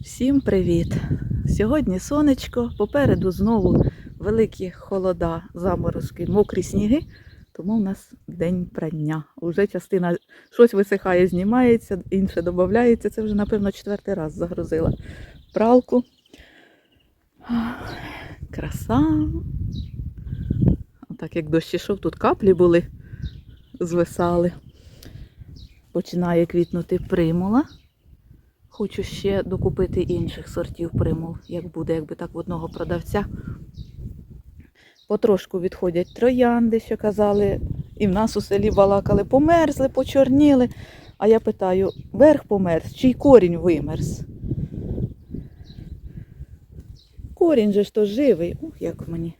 Всім привіт! Сьогодні сонечко, попереду знову великі холода, заморозки, мокрі сніги, тому в нас день прання. Уже частина щось висихає, знімається, інше додається. Це вже, напевно, четвертий раз загрузила пралку. Краса. Так як дощ ішов, тут каплі були, звисали. Починає квітнути примула. Хочу ще докупити інших сортів примул, як буде, якби так в одного продавця. Потрошку відходять троянди, що казали, і в нас у селі балакали, померзли, почорніли. А я питаю, верх померз, чий корінь вимерз? Корінь же ж то живий. Ух, як мені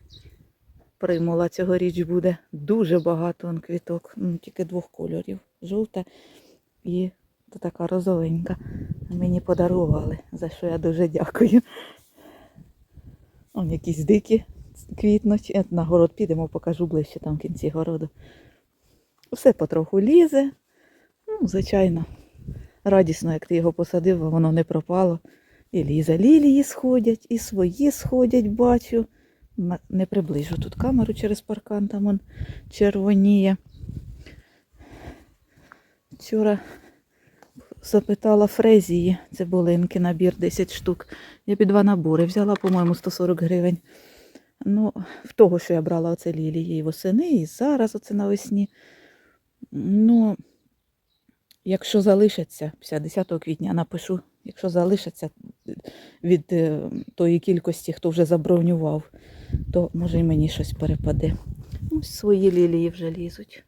примула цьогоріч буде. Дуже багато квіток, ну, тільки двох кольорів. Жовта і то така розовенька. Мені подарували, за що я дуже дякую. Он якісь дикі квітнуть. Е, На город підемо, покажу ближче там в кінці городу. Все потроху лізе. Ну, звичайно, радісно, як ти його посадив, воно не пропало. І лізе. Лілії сходять, і свої сходять, бачу. Не приближу тут камеру через паркан, там он червоніє. Вчора запитала фрезії цибулинки, набір 10 штук. Я під два набори взяла, по-моєму, 140 гривень. Ну, в того, що я брала оце лілії і восени, і зараз оце навесні. Ну, якщо залишаться, 50 квітня напишу, якщо залишаться від е, тої кількості, хто вже забронював, то може і мені щось перепаде. Ось свої лілії вже лізуть.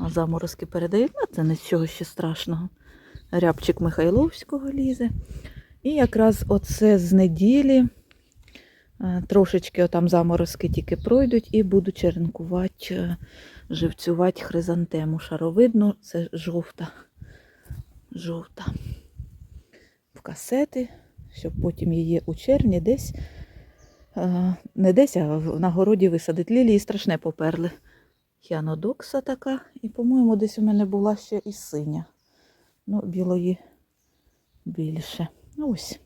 А заморозки передають, ну це нічого ще страшного. Рябчик Михайловського лізе. І якраз оце з неділі е, трошечки отам заморозки тільки пройдуть і буду черенкувати, е, живцювати хризантему. Шаровидну, це жовта. Жовта. В касети, щоб потім її у червні десь, е, не десь, а на городі висадити. Лілії страшне поперли. Хіанодокса така, і, по-моєму, десь у мене була ще і синя. Ну, білої більше. Ну, Ось.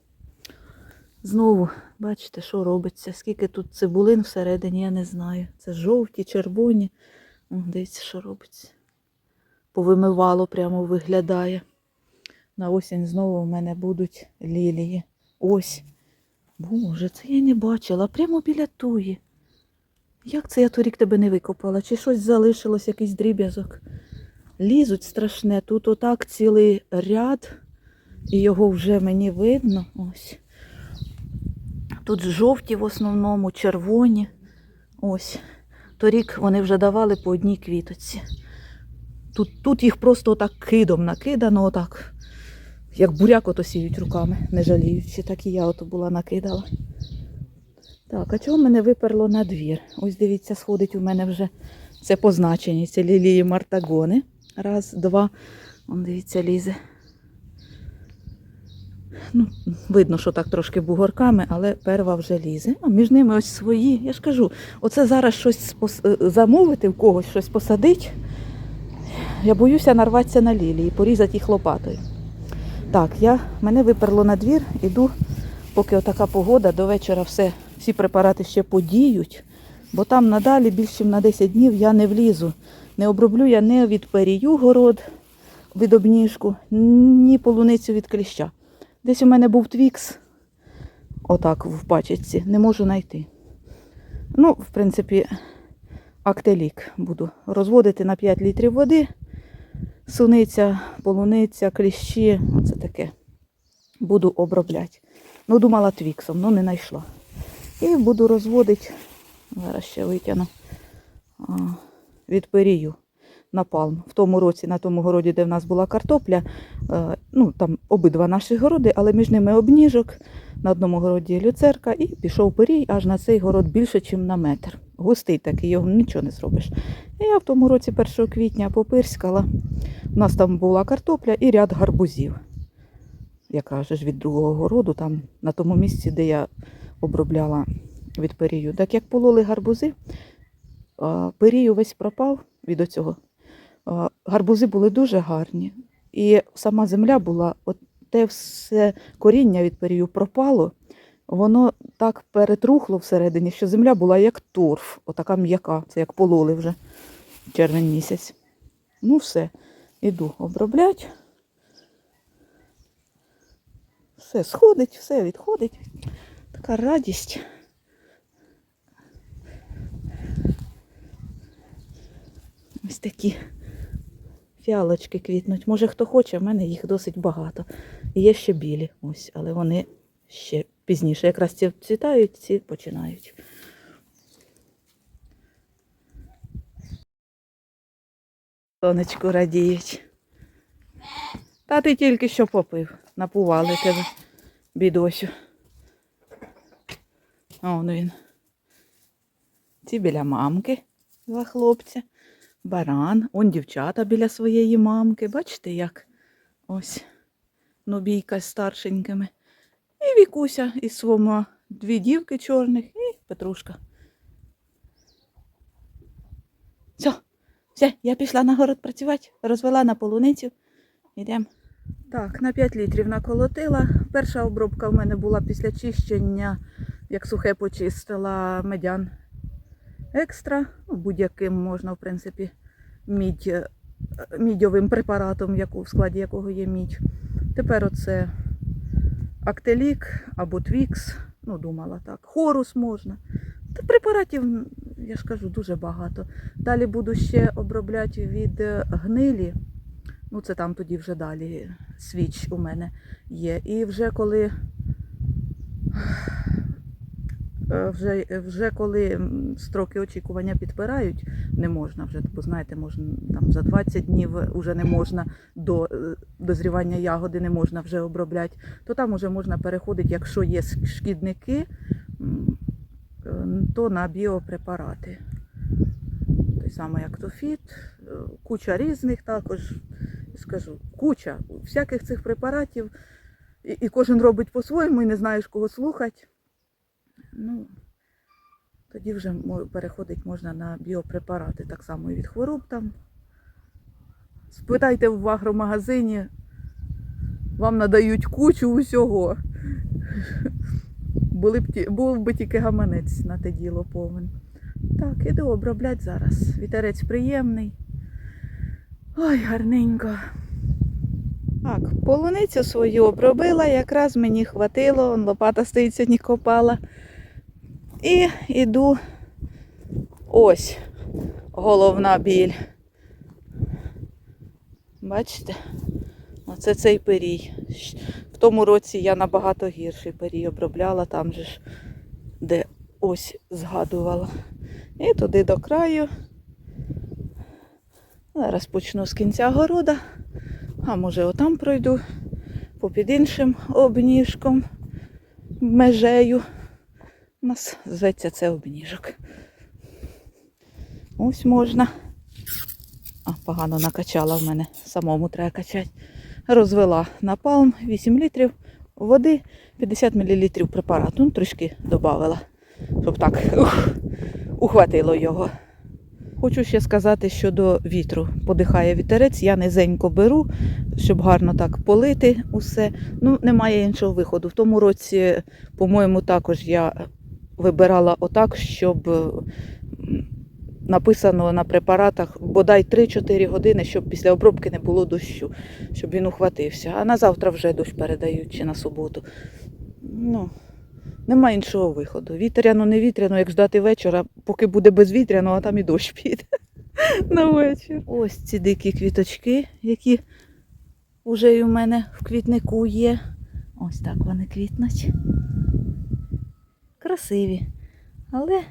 Знову, бачите, що робиться. Скільки тут цибулин всередині, я не знаю. Це жовті, червоні. О, дивіться, що робиться. Повимивало прямо виглядає. На осінь знову в мене будуть лілії. Ось. Боже, це я не бачила. Прямо біля туї. Як це я торік тебе не викопала? Чи щось залишилось, якийсь дріб'язок? Лізуть страшне. Тут отак цілий ряд, і його вже мені видно. Ось. Тут жовті в основному, червоні. Ось. Торік вони вже давали по одній квіточці. Тут, тут їх просто отак кидом накидано, отак. Як буряк ото сіють руками, не жаліючи. Так і я ото була накидала. Так, а чого мене виперло на двір? Ось дивіться, сходить у мене вже це позначені. Це лілії мартагони. Раз, два. Вон дивіться, лізе. Ну, видно, що так трошки бугорками, але перва вже лізе. А між ними ось свої. Я ж кажу, оце зараз щось е, замовити в когось, щось посадить. Я боюся нарватися на лілії, порізати їх лопатою. Так, я, мене виперло на двір, іду, поки отака погода, до вечора все, всі препарати ще подіють, бо там надалі більше ніж на 10 днів я не влізу. Не оброблю я не від перію город, від обніжку, ні полуницю від кліща. Десь у мене був твікс, отак в пачечці, не можу знайти. Ну, в принципі, актелік буду розводити на 5 літрів води. Суниця, полуниця, кліщі, оце таке. Буду обробляти. Ну, думала твіксом, ну не знайшла. І буду розводити, зараз ще витягну від перію напалм. В тому році, на тому городі, де в нас була картопля, е, ну там обидва наші городи, але між ними обніжок. На одному городі люцерка і пішов перій аж на цей город більше, ніж на метр. Густий такий, його нічого не зробиш. І я в тому році 1 квітня попирскала. У нас там була картопля і ряд гарбузів. Яка ж від другого городу, там на тому місці, де я обробляла від перію. Так як пололи гарбузи, а, перій увесь пропав від оцього. Гарбузи були дуже гарні. І сама земля була от те все коріння від перію пропало, воно так перетрухло всередині, що земля була як торф, отака м'яка, це як пололи вже червень місяць. Ну все, іду оброблять. Все сходить, все відходить. Така радість. Ось такі фіалочки квітнуть. Може, хто хоче, в мене їх досить багато. І є ще білі, ось, але вони ще пізніше. Якраз ці цвітають, ці починають. Сонечку радіють. Та ти тільки що попив. Напували тебе, бідосю. А он він. Ці біля мамки, два хлопця. Баран, он дівчата біля своєї мамки. Бачите, як ось нобійка з старшенькими. І Вікуся із своїми дві дівки чорних і Петрушка. Все, все, я пішла на город працювати, розвела на полуницю. Йдемо. Так, на 5 літрів наколотила. Перша обробка в мене була після чищення, як сухе почистила медян екстра. Будь-яким можна, в принципі, мідь, е, мідьовим препаратом, в складі якого є мідь. Тепер оце Актелік або Твікс. Ну, думала так. Хорус можна. Та препаратів, я ж кажу, дуже багато. Далі буду ще обробляти від е, гнилі. Ну, це там тоді вже далі свіч у мене є. І вже коли вже, вже коли строки очікування підпирають, не можна вже, бо знаєте, можна там за 20 днів вже не можна до е, дозрівання ягоди не можна вже обробляти, то там вже можна переходити, якщо є шкідники, е, то на біопрепарати. Той самий актофіт, е, куча різних також, скажу, куча всяких цих препаратів, і, і кожен робить по-своєму і не знаєш, кого слухати. Ну, тоді вже переходить можна на біопрепарати, так само і від хвороб там. Спитайте в агромагазині, вам надають кучу усього. Були б був би тільки гаманець на те діло повен. Так, іду обробляти зараз. Вітерець приємний. Ой, гарненько. Так, полуницю свою обробила, якраз мені хватило, он лопата стоїть сьогодні копала. І йду ось головна біль. Бачите? Оце цей перій. В тому році я набагато гірший перій обробляла, там же ж, де ось згадувала. І туди до краю. Зараз почну з кінця города, а може отам пройду попід іншим обніжком, межею. У нас зветься це обніжок. Ось можна. А, погано накачала в мене, самому треба качати. Розвела напалм 8 літрів води, 50 мл препарату. Ну, трішки додавала, щоб так ух, ухватило його. Хочу ще сказати щодо вітру. Подихає вітерець, я низенько беру, щоб гарно так полити усе. Ну, немає іншого виходу. В тому році, по-моєму, також я вибирала отак, щоб написано на препаратах бодай 3-4 години, щоб після обробки не було дощу, щоб він ухватився. А на завтра вже дощ передають чи на суботу. Ну, нема іншого виходу. Вітряно, не вітряно, як ждати вечора, поки буде безвітряно, а там і дощ піде на вечір. Ось ці дикі квіточки, які вже і у мене в квітнику є. Ось так вони квітнуть. Красиві. Але,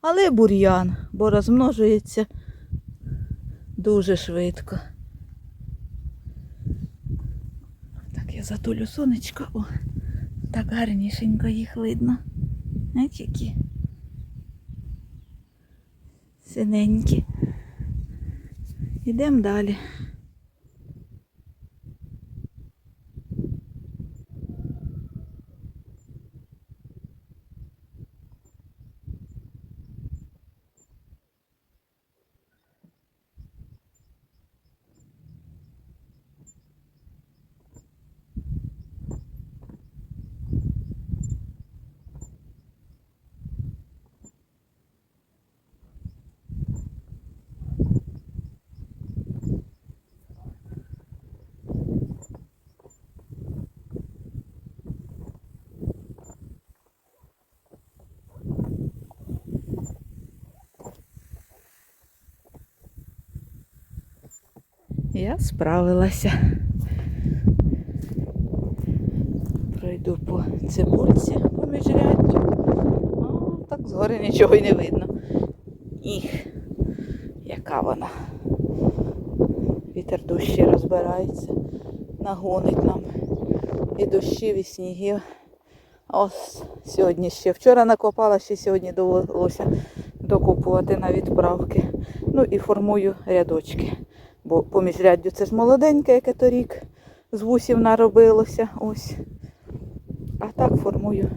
але бур'ян, бо розмножується дуже швидко. Так, я затулю сонечко. О, так гарнішенько їх видно. Знаєте, які? Синенькі. Йдемо далі. Я справилася. Пройду по цибульці по міжряддю. А, так згори нічого й не видно. Їх, яка вона. Вітер дощі розбирається, нагонить нам і дощів, і снігів. Ось сьогодні ще. Вчора накопала, ще сьогодні довелося докупувати на відправки. Ну і формую рядочки. Бо по міжряддю це ж молоденьке, яке торік з вусів наробилося. Ось. А так формую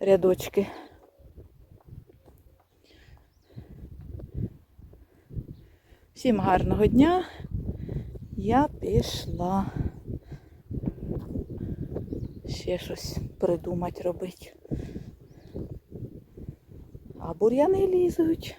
рядочки. Всім гарного дня. Я пішла. Ще щось придумати робити. А бур'яни лізуть.